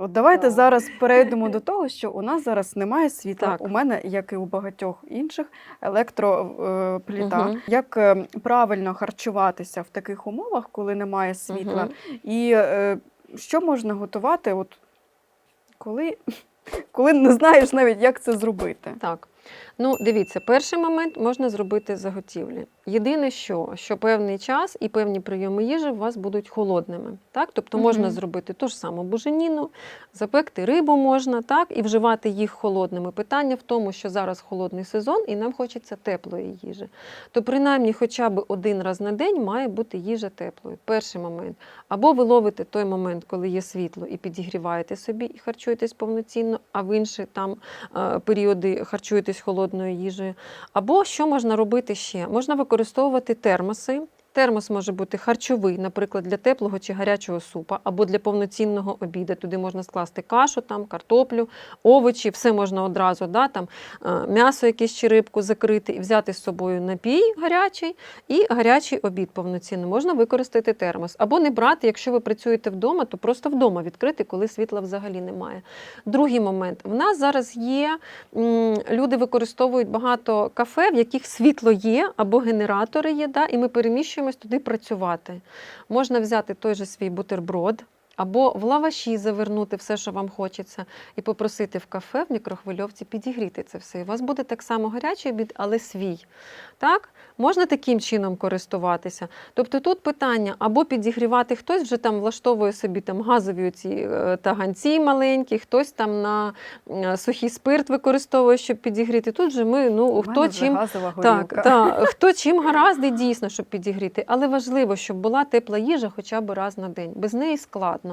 От давайте Так. зараз перейдемо до того, що у нас зараз немає світла. Так. У мене, як і у багатьох інших, електропліта. Угу. Як е, правильно харчуватися в таких умовах, коли немає світла? угу. І е, що можна готувати, от коли, коли не знаєш навіть, як це зробити? Так. Ну, дивіться, перший момент можна зробити заготівлі. Єдине, що, що певний час і певні прийоми їжі у вас будуть холодними. Так? Тобто можна зробити ту ж саму буженіну, запекти рибу можна, так, і вживати їх холодними. Питання в тому, що зараз холодний сезон і нам хочеться теплої їжі. То принаймні хоча б один раз на день має бути їжа теплою. Перший момент. Або ви ловите той момент, коли є світло, і підігріваєте собі і харчуєтесь повноцінно, а в інші там е, періоди харчуєтесь холодною їжею. Або що можна робити ще? Можна використовувати термоси. Термос може бути харчовий, наприклад, для теплого чи гарячого супа, або для повноцінного обіду. Туди можна скласти кашу, там, картоплю, овочі, все можна одразу, да, там, е, м'ясо якесь чи рибку закрити і взяти з собою напій гарячий і гарячий обід повноцінно. Можна використати термос. Або не брати, якщо ви працюєте вдома, то просто вдома відкрити, коли світла взагалі немає. Другий момент. В нас зараз є, люди використовують багато кафе, в яких світло є, або генератори є, да, і ми переміщуємось туди працювати. Можна взяти той же свій бутерброд. Або в лаваші завернути все, що вам хочеться, і попросити в кафе в мікрохвильовці підігріти це все. І у вас буде так само гарячий обід, але свій. Так? Можна таким чином користуватися. Тобто тут питання або підігрівати хтось вже там влаштовує собі там газові ці таганці маленькі, хтось там на е, сухий спирт використовує, щоб підігріти. Тут же ми, ну хто чим так, так, хто чим гаразд дійсно, щоб підігріти, але важливо, щоб була тепла їжа хоча б раз на день. Без неї складно.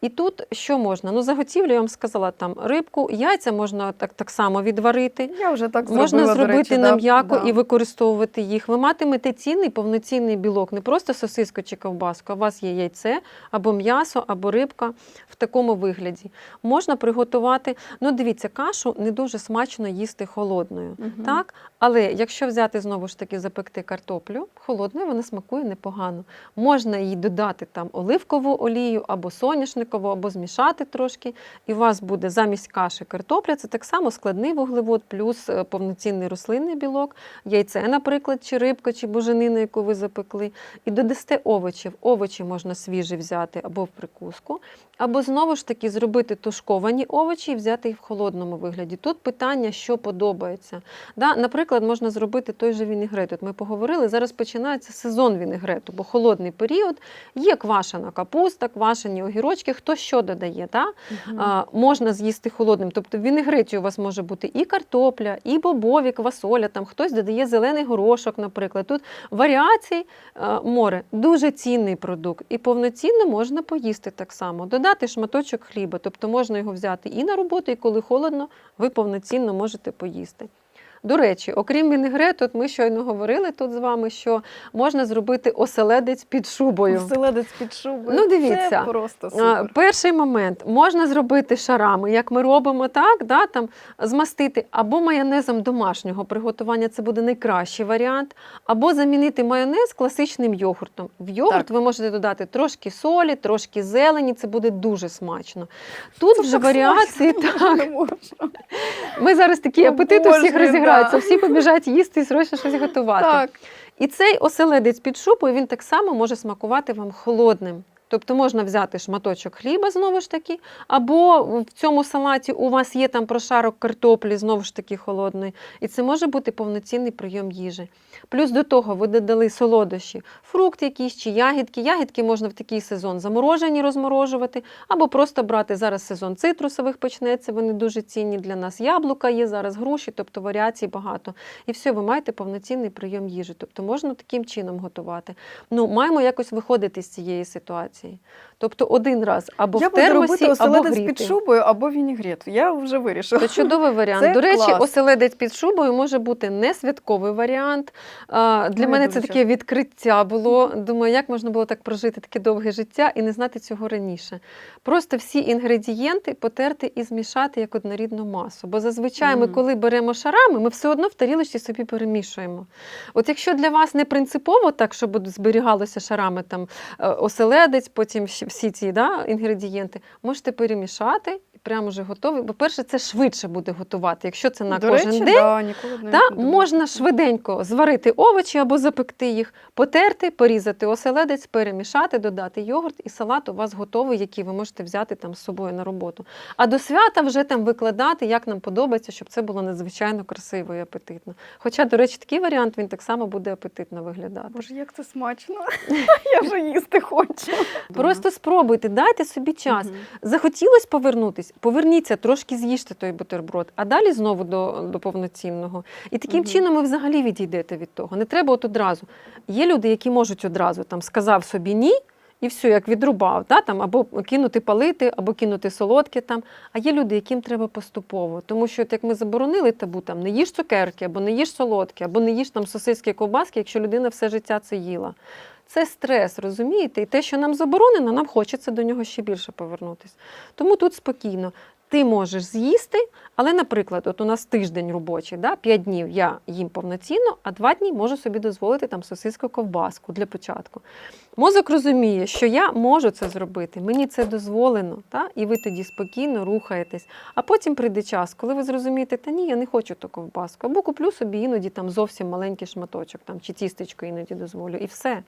І тут що можна? Ну, заготівлю, я вам сказала, там рибку, яйця можна так, так само відварити. Я вже так Можна зробила, до зробити речі, на м'яко да. і використовувати їх. Ви матимете цінний повноцінний білок, не просто сосиску чи ковбаску, а у вас є яйце або м'ясо, або рибка в такому вигляді. Можна приготувати. Ну, дивіться, кашу не дуже смачно їсти холодною. Мгм. Так? Але якщо взяти знову ж таки запекти картоплю, холодною вона смакує непогано. Можна їй додати там оливкову олію або соняшникову, або змішати трошки, і у вас буде замість каші картопля. Це так само складний вуглевод, плюс е, повноцінний рослинний білок, яйце, наприклад, чи рибка, чи буженина, яку ви запекли. І додасте овочів. Овочі можна свіжі взяти або в прикуску, або знову ж таки зробити тушковані овочі і взяти їх в холодному вигляді. Тут питання, що подобається. Да? Наприклад, можна зробити той же вінегрет. От ми поговорили, зараз починається сезон вінегрету, бо холодний період, є квашена капуста, квашені огірочки, хто що додає. Да? Мгм. А, можна з'їсти холодним. Тобто в вінегреті у вас може бути і картопля, і бобові, квасоля, там хтось додає зелений горошок, наприклад. Тут варіацій а, море. Дуже цінний продукт. І повноцінно можна поїсти так само. Додати шматочок хліба. Тобто можна його взяти і на роботу, і коли холодно, ви повноцінно можете поїсти. До речі, окрім вінегрету, от ми щойно говорили тут з вами, що можна зробити оселедець під шубою. Оселедець під шубою. Ну, дивіться. Це просто супер. Перший момент можна зробити шарами, як ми робимо так, да, там, змастити або майонезом домашнього приготування, це буде найкращий варіант, або замінити майонез класичним йогуртом. В йогурт Так. ви можете додати трошки солі, трошки зелені, це буде дуже смачно. Тут Це вже так варіації смачно, так. Ми зараз такі апетити у всіх Обожнюю, розіграються, всі побіжать їсти і срочно щось готувати. Так. І цей оселедець під шубою він так само може смакувати вам холодним. Тобто можна взяти шматочок хліба, знову ж таки, або в цьому салаті у вас є там прошарок картоплі, знову ж таки холодної. І це може бути повноцінний прийом їжі. Плюс до того ви додали солодощі, фрукт якийсь чи ягідки. Ягідки можна в такий сезон заморожені розморожувати, або просто брати зараз сезон цитрусових почнеться, вони дуже цінні для нас. Яблука є зараз, груші, тобто варіацій багато. І все, ви маєте повноцінний прийом їжі. Тобто можна таким чином готувати. Ну, маємо якось виходити з цієї ситуації. Тобто один раз або Я в буду термосі, робити або оселедець гріти. під шубою або вінігрет. Я вже вирішила. Це чудовий варіант. Це До речі, клас. оселедець під шубою може бути не святковий варіант. Для Ну, мене це таке відкриття було. Думаю, як можна було так прожити таке довге життя і не знати цього раніше. Просто всі інгредієнти потерти і змішати як однорідну масу. Бо зазвичай ми, коли беремо шарами, ми все одно в тарілочці собі перемішуємо. От якщо для вас не принципово так, щоб зберігалося шарами там е, оселедець, оселедець, потім всі ці да, інгредієнти, можете перемішати прямо вже готовий. По-перше, це швидше буде готувати. Якщо це на До кожен речі, день, да, ніколи навіть та, не думала. можна швиденько зварити овочі або запекти їх, потерти, порізати оселедець, перемішати, додати йогурт, і салат у вас готовий, який ви можете взяти там з собою на роботу. А до свята вже там викладати, як нам подобається, щоб це було надзвичайно красиво і апетитно. Хоча, до речі, такий варіант він так само буде апетитно виглядати. Боже, як це смачно. Я вже їсти хочу. Просто спробуйте, дайте собі час. Захотілось повернутись, поверніться, трошки з'їжте той бутерброд, а далі знову до, до повноцінного. І таким Мгм. чином ви взагалі відійдете від того. Не треба от одразу. Є люди, які можуть одразу там сказав собі ні. І все, як відрубав, да, там, або кинути палити, або кинути солодке там. А є люди, яким треба поступово. Тому що, от як ми заборонили табу, там не їж цукерки, або не їж солодке, або не їж там сосиски ковбаски, якщо людина все життя це їла. Це стрес, розумієте? І те, що нам заборонено, нам хочеться до нього ще більше повернутися. Тому тут спокійно. Ти можеш з'їсти, але, наприклад, от у нас тиждень робочий, да, 5 днів я їм повноцінно, а 2 дні можу собі дозволити там сосиску ковбаску для початку. Мозок розуміє, що я можу це зробити, мені це дозволено, та? і ви тоді спокійно рухаєтесь. А потім прийде час, коли ви зрозумієте, та ні, я не хочу ту ковбаску, або куплю собі іноді там зовсім маленький шматочок, там, чи тістечко іноді дозволю, і все.